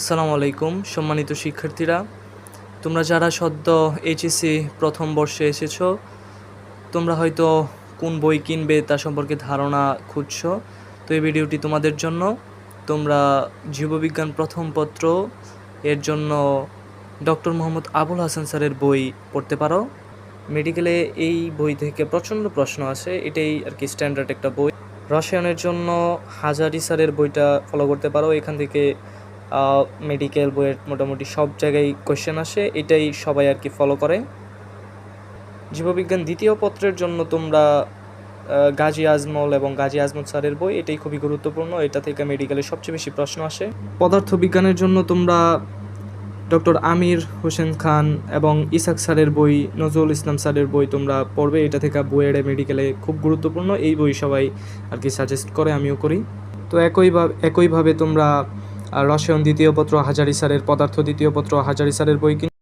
আসসালামু আলাইকুম, সম্মানিত শিক্ষার্থীরা। তোমরা যারা সদ্য এইচএসসি প্রথম বর্ষে এসেছ, তোমরা হয়তো কোন বই কিনবে তা সম্পর্কে ধারণা খুঁজছো। তো এই ভিডিওটি তোমাদের জন্য। তোমরা জীববিজ্ঞান প্রথম পত্র, এর জন্য ডক্টর মোহাম্মদ আবুল হাসান স্যারের বই পড়তে পারো। মেডিকেলে এই বই থেকে প্রচণ্ড প্রশ্ন আছে এটাই আর কি স্ট্যান্ডার্ড একটা বই। রসায়নের জন্য হাজারি স্যারের বইটা ফলো করতে পারো, এখান থেকে মেডিকেল বইয়ের মোটামুটি সব জায়গায় কোয়েশ্চেন আসে, এটাই সবাই আর কি ফলো করে। জীববিজ্ঞান দ্বিতীয় পত্রের জন্য তোমরা গাজী আজমল এবং গাজী আজমল স্যারের বই, এটাই খুবই গুরুত্বপূর্ণ, এটা থেকে মেডিকেলে সবচেয়ে বেশি প্রশ্ন আসে। পদার্থবিজ্ঞানের জন্য তোমরা ডক্টর আমির হোসেন খান এবং ইসাক স্যারের বই, নজরুল ইসলাম স্যারের বই তোমরা পড়বে, এটা থেকে বুয়েড়ে মেডিকেলে খুব গুরুত্বপূর্ণ, এই বই সবাই আর কি সাজেস্ট করে, আমিও করি। তো একইভাবে একইভাবে তোমরা রসায়ন দ্বিতীয় পত্র হাজারি স্যারের পদার্থ দ্বিতীয় পত্র হাজারি স্যারের বই